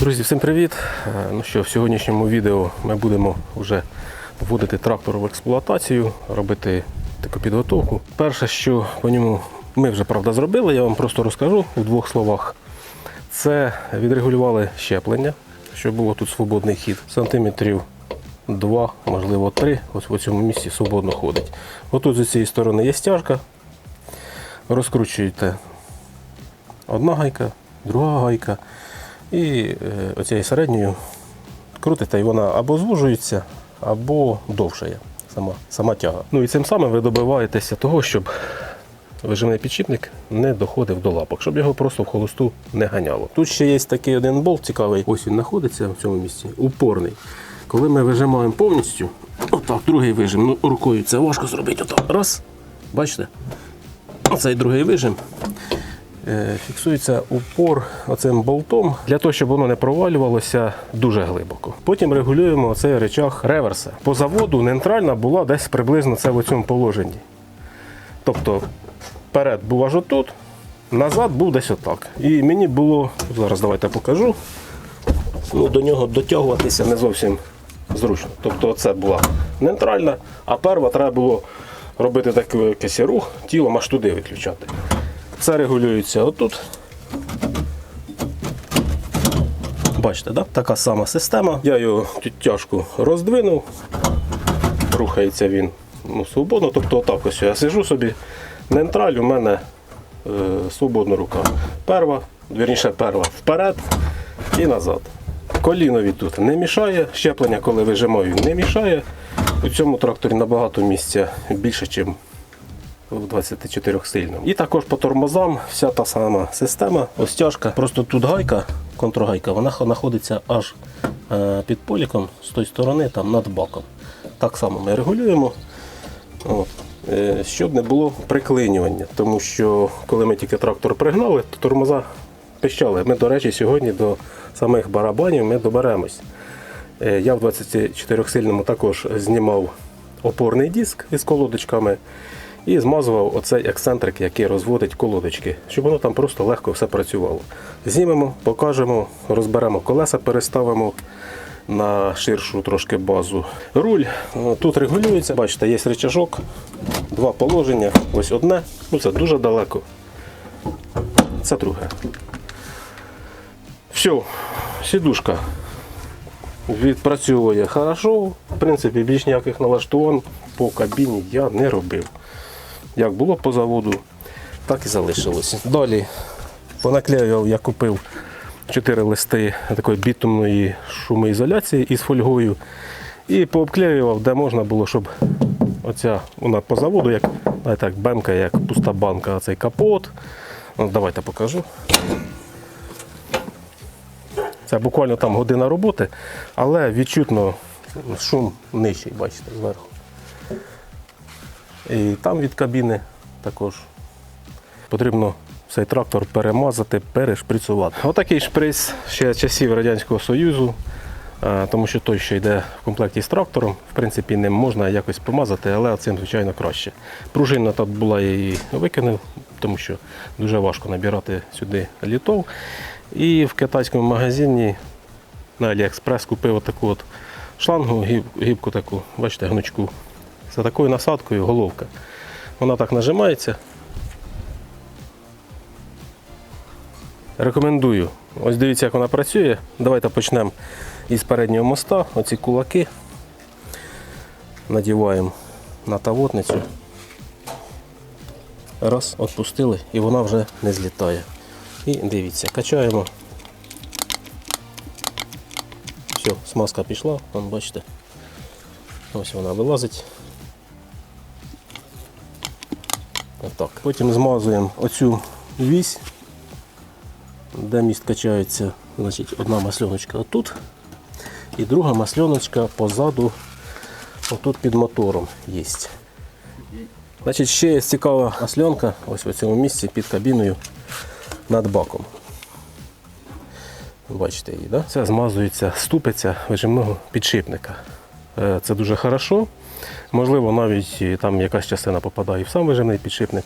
Друзі, всім привіт! Е, Ну що, в сьогоднішньому відео ми будемо вже вводити трактор в експлуатацію, робити таку підготовку. Перше, що по ньому ми вже правда зробили, я вам просто розкажу у двох словах. Це відрегулювали щеплення, щоб було тут свободний хід. Сантиметрів 2, можливо 3. Ось в цьому місці свободно ходить. Отут з цієї сторони є стяжка. Розкручуєте одна гайка, друга гайка. І е, оцією середньою крутите, і вона або звужується, або довшає сама, сама тяга. Ну і цим самим ви добиваєтеся того, щоб вижимний підшипник не доходив до лапок, щоб його просто в холосту не ганяло. Тут ще є такий один болт цікавий. Ось він знаходиться в цьому місці, упорний. Коли ми вижимаємо повністю, отак, другий вижим, ну рукою це важко зробити. Отак. Раз. Бачите? Оцей другий вижим. Е, Фіксується упор оцим болтом для того, щоб воно не провалювалося дуже глибоко. Потім регулюємо оцей речах реверса. По заводу нейтральна була десь приблизно це в цьому положенні. Тобто вперед був аж отут, назад був десь отак. І мені було, зараз давайте покажу, ну, до нього дотягуватися не зовсім зручно. Тобто це була нейтральна, а перва треба було робити такий якийсь рух, тілом аж туди виключати. Це регулюється отут. Бачите, да? така сама система. Я його тяжку роздвинув, рухається він ну, свободно. Тобто отак ось я сижу собі. Нейтраль у мене е, свободна рука. Перва, вірніше перва вперед і назад. Колінові тут не мішає, щеплення, коли вижимаю, не мішає. У цьому тракторі набагато місця більше, ніж в 24 сильному. І також по тормозам вся та сама система, ось тяжка. Просто тут гайка, контргайка, вона знаходиться аж е, під поліком з тої сторони, там над баком. Так само ми регулюємо. От. Е, Щоб не було приклинювання, тому що коли ми тільки трактор пригнали, то тормоза пищали. Ми, до речі, сьогодні до самих барабанів ми доберемось. Е, Я в 24-сильному також знімав опорний диск із колодочками і змазував оцей ексцентрик, який розводить колодочки, щоб воно там просто легко все працювало. Знімемо, покажемо, розберемо колеса, переставимо на ширшу трошки базу. Руль е, тут регулюється, бачите, є рычажок, два положення. Ось одне, ну це дуже далеко. Це друге. Все, сідушка відпрацьовує хорошо. В принципі, більш ніяких налаштувань по кабіні я не робив. Як було по заводу, так і залишилося. Далі понаклеював, я купив 4 листи такої бітумної шумоізоляції із фольгою. І пообклеював, де можна було, щоб оця вона по заводу, як, як бемка, як пуста банка, цей капот. От, давайте покажу. Це буквально там година роботи, але відчутно шум нижчий, бачите, зверху. І там від кабіни також потрібно цей трактор перемазати, перешприцювати. Отакий шприц ще часів Радянського Союзу, тому що той, що йде в комплекті з трактором, в принципі, ним можна якось помазати, але цим, звичайно, краще. Пружина тут була я її викинув, тому що дуже важко набирати сюди літов. І в китайському магазині на Аліекспрес купив отаку от шлангу, гіб- гібку таку, бачите, гнучку. За такою насадкою головка. Вона так нажимається. Рекомендую. Ось дивіться, як вона працює. Давайте почнемо із переднього моста. Оці кулаки надіваємо на тавотницю. Раз, відпустили і вона вже не злітає. І дивіться, качаємо. Все, смазка пішла, бачите. Ось вона вилазить. Отак. Потім змазуємо оцю вісь, де міст качається. Значить, одна масльоночка отут і друга масльоночка позаду, отут під мотором є. Значить, ще є цікава масльонка, ось в цьому місці під кабіною над баком. Бачите її, да? Це змазується ступиця вижимного підшипника. Е, Це дуже хорошо. Можливо, навіть там якась частина попадає в сам вижимний підшипник.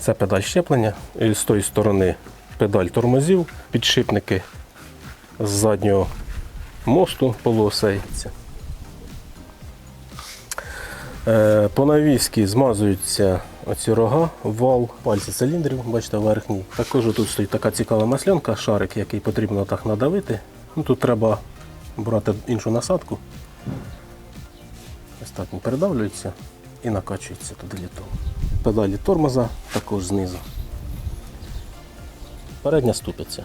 Це педаль щеплення. І з тої сторони педаль тормозів, підшипники з заднього мосту полуосеється. Е, По навіски змазуються оці рога, вал, пальці циліндрів, бачите, верхній. Також тут стоїть така цікава маслянка, шарик, який потрібно так надавити. Ну, тут треба брати іншу насадку. Ось передавлюється і накачується туди літом. Педалі тормоза також знизу. Передня ступиця.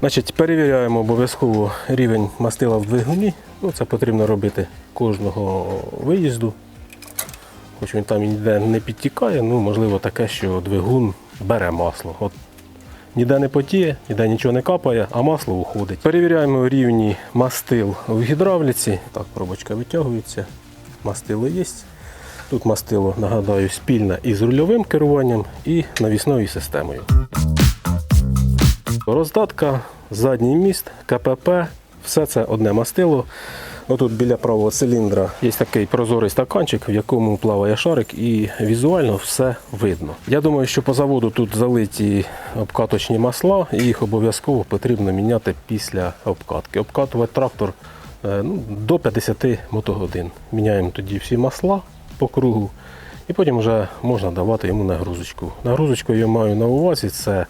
Значить, перевіряємо обов'язково рівень мастила в двигуні. Ну, це потрібно робити кожного виїзду. Хоч він там ніде не підтікає, ну можливо таке, що двигун бере масло. От ніде не потіє, ніде нічого не капає, а масло уходить. Перевіряємо рівні мастил в гідравліці. Так, пробочка витягується. Мастило є. Тут мастило, нагадаю, спільне із рульовим керуванням і навісною системою. Роздатка, задній міст, КПП, все це одне мастило. Отут біля правого циліндра є такий прозорий стаканчик, в якому плаває шарик, і візуально все видно. Я думаю, що по заводу тут залиті обкаточні масла, і їх обов'язково потрібно міняти після обкатки. Обкатувати трактор е, ну, до 50 мотогодин. Міняємо тоді всі масла по кругу, і потім вже можна давати йому нагрузочку. Нагрузочку я маю на увазі це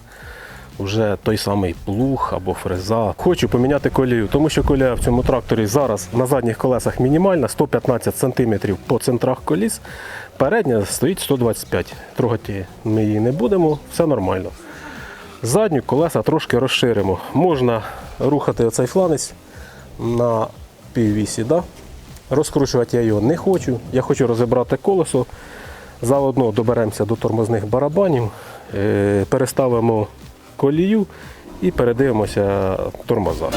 вже той самий плуг або фреза. Хочу поміняти колію, тому що колія в цьому тракторі зараз на задніх колесах мінімальна 115 см по центрах коліс. Передня стоїть 125 Трогати ми її не будемо, все нормально. Задню колеса трошки розширимо. Можна рухати оцей фланець на піввісі. Да? Розкручувати я його не хочу. Я хочу розібрати колесо. Заодно доберемося до тормозних барабанів, е, переставимо колію і передивимося тормоза.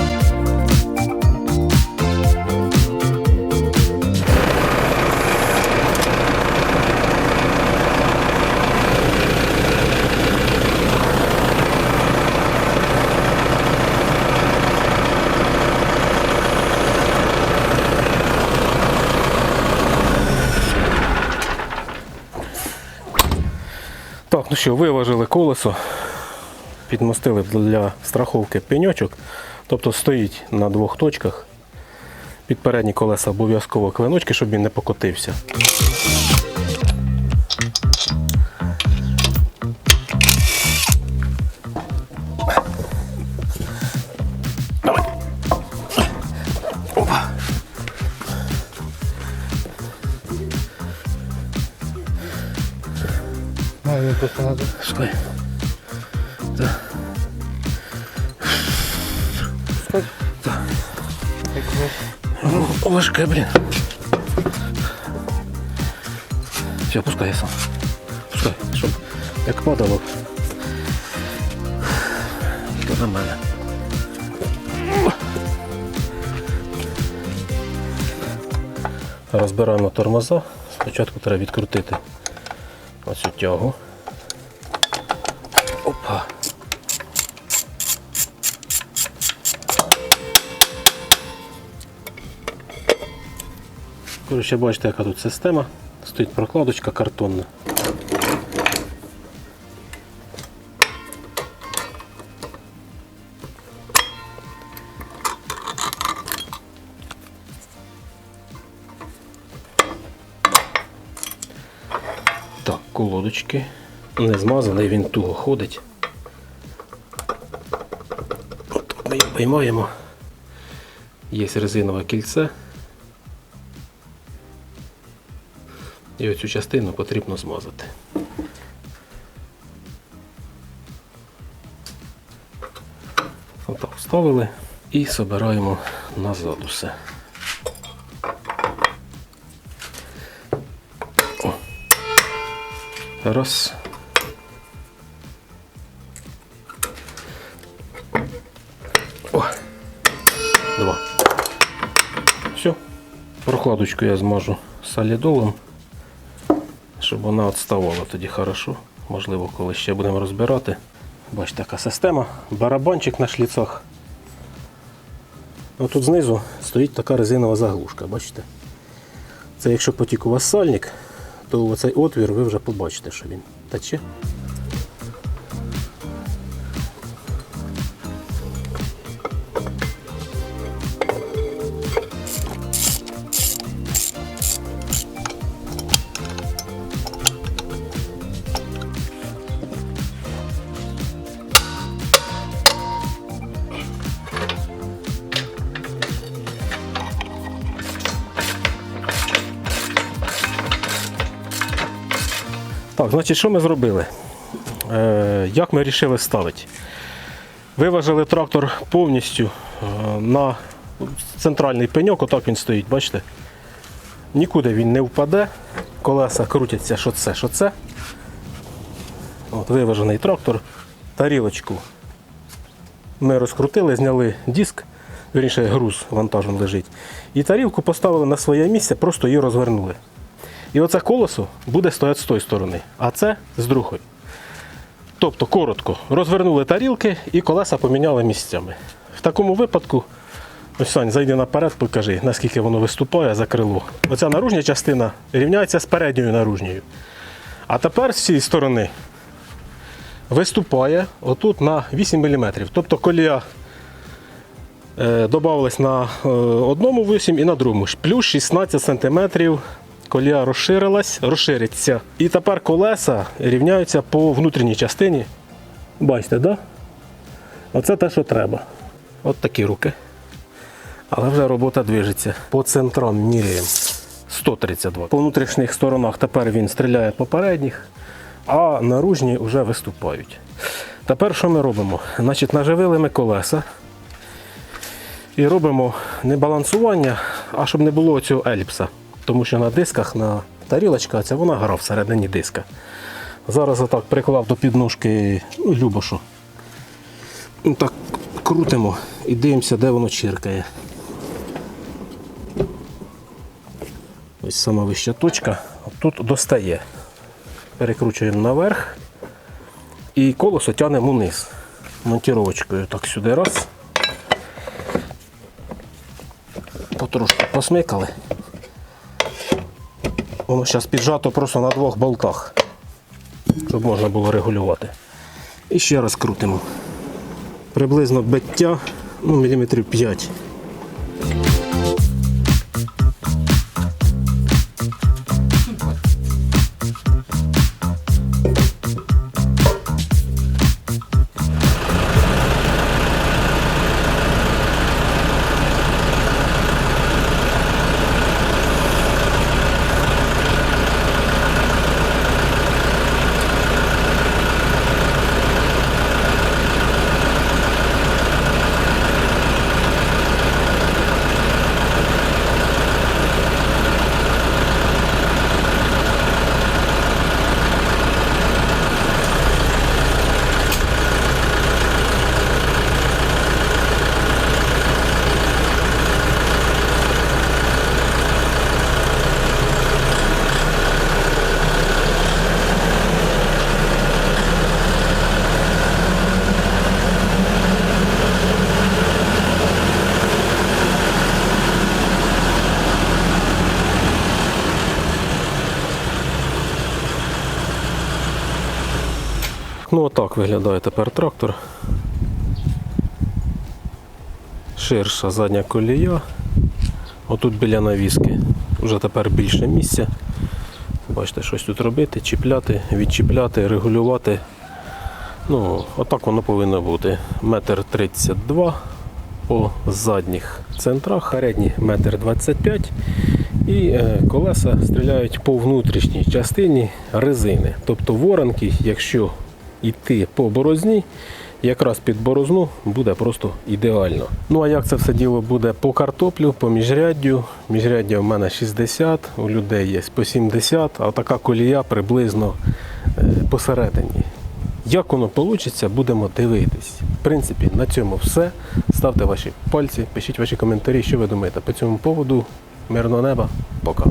Так, ну що, виважили колесо, підмостили для страховки пеньочок. Тобто стоїть на двох точках. Під передні колеса обов'язково клиночки, щоб він не покотився. А, він надо. Блін. Все, пускай я сам. Пускай, щоб як падало. То на мене. Розбираємо тормоза. Спочатку треба відкрутити оцю тягу. Коротше, бачите, яка тут система. Стоїть прокладочка картонна. Так, колодочки. Не змазаний, він туго ходить. От ми його виймаємо. Є резинове кільце. І оцю частину потрібно змазати. Отак вставили і збираємо назад усе. О. Раз. О. Два. Все. Прокладочку я змажу солідолом, щоб вона відставала тоді хорошо. Можливо, коли ще будемо розбирати. Бачите, така система. Барабанчик на шліцах. Тут знизу стоїть така резинова заглушка, бачите? Це якщо потік у вас сальник, то оцей отвір ви вже побачите, що він тече. Значить, що ми зробили? Е, як ми вирішили ставити? Виважили трактор повністю е, на центральний пеньок, отак він стоїть, бачите? Нікуди він не впаде, колеса крутяться, що це, що це. От, виважений трактор, тарілочку. Ми розкрутили, зняли диск, вірніше груз вантажем лежить. І тарілку поставили на своє місце, просто її розвернули. І оце колесо буде стояти з тої сторони, а це з другої. Тобто, коротко, розвернули тарілки і колеса поміняли місцями. В такому випадку, ось Сань, зайди наперед, покажи, наскільки воно виступає за крило. Оця наружня частина рівняється з передньою наружньою. А тепер з цієї сторони виступає отут на 8 мм. Тобто колія е, додавалась на е, одному 8 і на другому. Плюс 16 см колія розширилась, розшириться. І тепер колеса рівняються по внутрішній частині. Бачите? Да? Оце те, що треба. От такі руки. Але вже робота движеться. По центрам міряємо 132. По внутрішніх сторонах тепер він стріляє по передніх, а наружні вже виступають. Тепер що ми робимо? Значить, наживили ми колеса і робимо не балансування, а щоб не було цього еліпса. Тому що на дисках, на тарілочка, ця вона гра всередині диска. Зараз отак приклав до підножки ну, Любошу. Ну, Так крутимо і дивимося, де воно чиркає. Ось сама вища точка. Тут достає. Перекручуємо наверх і колесо тягнемо вниз. Монтіровочкою так сюди раз. Потрошки посмикали. Воно зараз піджато просто на двох болтах, щоб можна було регулювати. І ще раз крутимо. Приблизно биття ну, міліметрів 5. Ну отак виглядає тепер трактор. Ширша задня колія. Отут біля навіски. Вже тепер більше місця. Бачите, щось тут робити, чіпляти, відчіпляти, регулювати. Ну, отак воно повинно бути. Метр 32 по задніх центрах, передні метр 25 і е, колеса стріляють по внутрішній частині резини. Тобто воронки, якщо йти по борозні, якраз під борозну буде просто ідеально. Ну а як це все діло буде по картоплю, по міжряддю? Міжряддя в мене 60, у людей є по 70, а така колія приблизно е, посередині. Як воно вийде, будемо дивитись. В принципі, на цьому все. Ставте ваші пальці, пишіть ваші коментарі, що ви думаєте по цьому поводу. Мирного неба, пока.